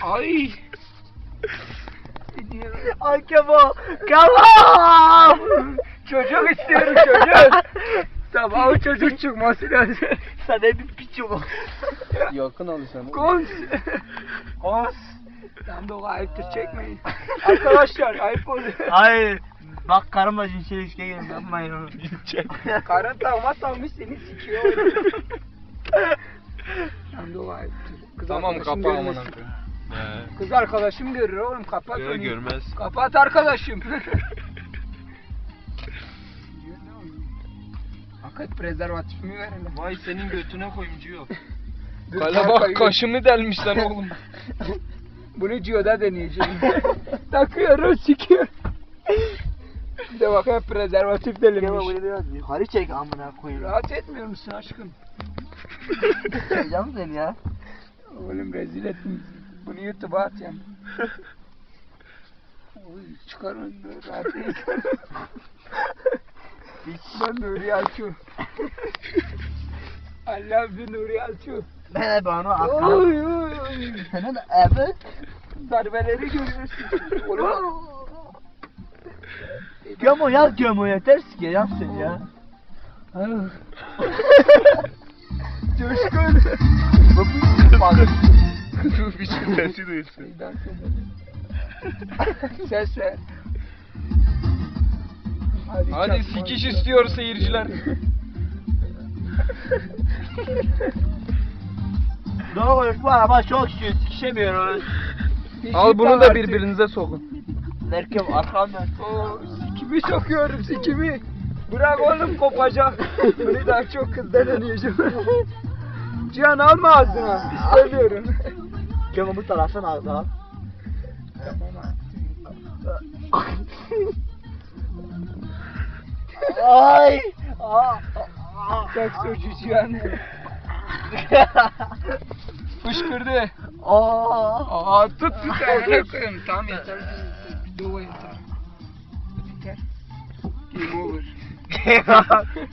Ay. Ay Kemal. Kemal. Çocuk istiyorum çocuk. O çocuk çıkması lazım. Sen de bir piçim ol. Yakın alırsan. Kons. Os. Tam da o ayıptır çekmeyin. Arkadaşlar ayıp oluyor. Ay. Bak karımla cinsel ilişkiye girin yapmayın onu. Karın tavma tavmış seni sikiyor. Ayıptır. Kız Tamam arkadaşım kapa amına görmesin. koyayım. He. Kız arkadaşım görür oğlum kapat Yok, onu. görmez. Kapat arkadaşım. Hakikat prezervatif mi verelim? Vay senin götüne koyayım Ciyo. Kale bak kaşımı delmiş lan oğlum. Bunu Gio'da deneyeceğim. Takıyorum sikiyor. Bir de bakayım prezervatif Kemal delinmiş. yukarı çek amına koyayım. Rahat etmiyor musun aşkım? Çekeceğim seni ya. Oğlum rezil ettin. Bunu YouTube'a atacağım. Oy çıkarın rahat değil. ben Nuri Alçu. Allah bir Nuri Alçu. Ben de bana akıl. Oy oy oy. Senin evet. Darbeleri görüyorsun. Oğlum. Gömo ya gömo yeter sikeceğim seni ya. Coşkun. Bir şey sesi duyulsun. Ses ver. Hadi çakma. sikiş istiyor seyirciler. Doğru konuş bu araba çok şiyor sikişemiyoruz. Al şey bunu da birbirinize sokun. Merkep arkamdan. Oo, sikimi sokuyorum sikimi. Bırak oğlum kopacak. Bunu daha çok kızdan deneyeceğim. Cihan alma ağzına. İstemiyorum. Gömo bu taraftan al al. Ay. Çok socu Cihan. Fışkırdı. Aa. Aa tut tut. Amına koyayım. Tamam yeter. Bir dua yeter. Biter. Game over.